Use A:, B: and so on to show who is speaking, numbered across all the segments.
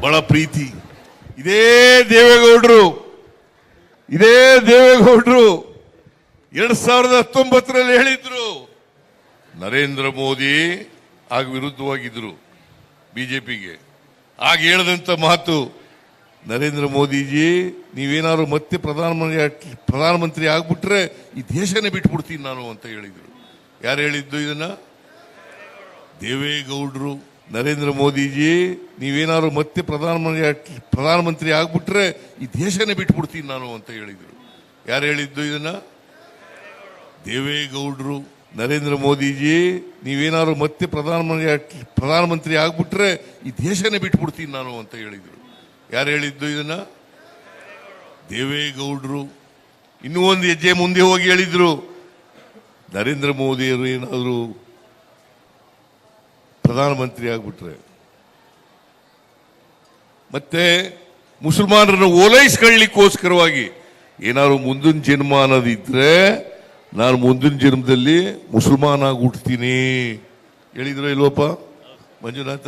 A: ಬಹಳ ಪ್ರೀತಿ. ಇದೇ ದೇವೇಗೌಡರು. ಇದೇ ದೇವೇಗೌಡರು. ಎರಡ್ ಸಾವಿರದ ಹತ್ತೊಂಬತ್ತರಲ್ಲಿ ಹೇಳಿದ್ರು. ನರೇಂದ್ರ ಮೋದಿ ಆಗ ವಿರುದ್ಧವಾಗಿದ್ರು ಬಿಜೆಪಿಗೆ. ಆಗ ಹೇಳದಂತ ಮಾತು, ನರೇಂದ್ರ ಮೋದಿಜಿ, ನೀವೇನಾದ್ರು ಮತ್ತೆ ಪ್ರಧಾನಮಂತ್ರಿ ಪ್ರಧಾನಮಂತ್ರಿ ಆಗ್ಬಿಟ್ರೆ ಈ ದೇಶನೇ ಬಿಟ್ಬಿಡ್ತೀನಿ ನಾನು ಅಂತ ಹೇಳಿದ್ರು. ಯಾರು ಹೇಳಿದ್ದು ಇದನ್ನ? ದೇವೇಗೌಡರು. ನರೇಂದ್ರ ಮೋದಿಜಿ, ನೀವೇನಾದ್ರು ಮತ್ತೆ ಪ್ರಧಾನಮಂತ್ರಿ ಪ್ರಧಾನಮಂತ್ರಿ ಆಗ್ಬಿಟ್ರೆ ಈ ದೇಶನೇ ಬಿಟ್ಬಿಡ್ತೀನಿ ನಾನು ಅಂತ ಹೇಳಿದ್ರು. ಯಾರು ಹೇಳಿದ್ದು ಇದನ್ನ? ದೇವೇಗೌಡರು. ನರೇಂದ್ರ ಮೋದಿಜಿ, ನೀವೇನಾದ್ರು ಮತ್ತೆ ಪ್ರಧಾನಮಂತ್ರಿ ಪ್ರಧಾನಮಂತ್ರಿ ಆಗ್ಬಿಟ್ರೆ ಈ ದೇಶನೇ ಬಿಟ್ಬಿಡ್ತೀನಿ ನಾನು ಅಂತ ಹೇಳಿದ್ರು. ಯಾರು ಹೇಳಿದ್ದು ಇದನ್ನ? ದೇವೇಗೌಡರು. ಇನ್ನೂ ಒಂದು ಹೆಜ್ಜೆ ಮುಂದೆ ಹೋಗಿ ಹೇಳಿದ್ರು. ನರೇಂದ್ರ ಮೋದಿಯವರು ಏನಾದ್ರು ಪ್ರಧಾನಮಂತ್ರಿ ಆಗ್ಬಿಟ್ರೆ. ಮತ್ತೆ ಮುಸಲ್ಮಾನರನ್ನು ಓಲೈಸ್ಕೊಳ್ಳಿಕ್ಕೋಸ್ಕರವಾಗಿ ಏನಾದ್ರು ಮುಂದಿನ ಜನ್ಮ ಅನ್ನೋದಿದ್ರೆ ನಾನು ಮುಂದಿನ ಜನ್ಮದಲ್ಲಿ ಮುಸಲ್ಮಾನ ಆಗಿ ಹುಟ್ತೀನಿ ಹೇಳಿದ್ರ ಇಲ್ವಪ್ಪ? ಮಂಜುನಾಥ?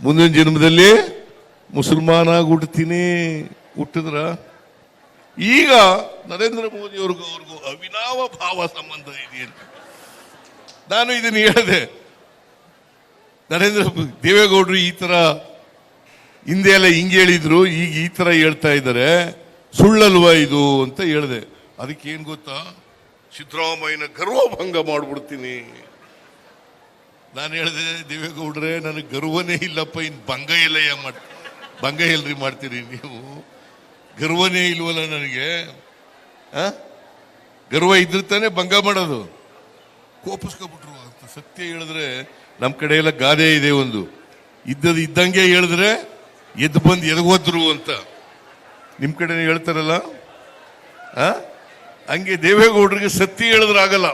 A: ಮುಂದಿನ ಜನ್ಮದಲ್ಲಿ ಮುಸಲ್ಮಾನ್ ಆಗಿ ಹುಟ್ತೀನಿ ಹುಟ್ಟಿದ್ರ? ಈಗ ನರೇಂದ್ರ ಮೋದಿ ಅವ್ರಿಗೂ ಅವ್ರಿಗೂ ಅವಿನಾವ ಭಾವ ಸಂಬಂಧ ಇದೆ ನಾನು ಇದನ್ನು ಹೇಳಿದೆ. ನರೇಂದ್ರ ದೇವೇಗೌಡರು ಈ ತರ ಹಿಂದೆ ಎಲ್ಲ ಹಿಂಗೆ ಹೇಳಿದ್ರು, ಈಗ ಈ ತರ ಹೇಳ್ತಾ ಇದ್ದಾರೆ. ಸುಳ್ಳಲ್ವಾ ಇದು ಅಂತ ಹೇಳಿದೆ. ಅದಕ್ಕೆ ಏನ್ ಗೊತ್ತಾ? ಸಿದ್ದರಾಮಯ್ಯನ ಗರ್ವಭಂಗ ಮಾಡ್ಬಿಡ್ತೀನಿ. ನಾನು ಹೇಳಿದೆ, ದೇವೇಗೌಡ್ರೆ, ನನಗೆ ಗರ್ವನೇ ಇಲ್ಲಪ್ಪ, ಇನ್ ಭಂಗ ಇಲ್ಲಯ್ಯ ಮಾಡ್, ಭಂಗ ಎಲ್ರಿ ಮಾಡ್ತೀರಿ ನೀವು? ಗರ್ವನೇ ಇಲ್ವಲ್ಲ ನನಗೆ? ಗರ್ವ ಇದ್ರೆ ತಾನೇ ಭಂಗ ಮಾಡೋದು. ಕೋಪಿಸ್ಕೊಬಿಟ್ರು ಅಂತ ಸತ್ಯ ಹೇಳಿದ್ರೆ ನಮ್ಮ ಕಡೆ ಎಲ್ಲ ಗಾದೆ ಇದೆ ಒಂದು. ಇದ್ದದ್ದು ಇದ್ದಂಗೆ ಹೇಳಿದ್ರೆ ಎದ್ದು ಬಂದು ಎದಗೋದ್ರು ಅಂತ. ನಿಮ್ಮ ಕಡೆ ಹೇಳ್ತಾರಲ್ಲ? ಹಂಗೆ ದೇವೇಗೌಡರಿಗೆ ಸತ್ಯ ಹೇಳಿದ್ರೆ ಆಗಲ್ಲ.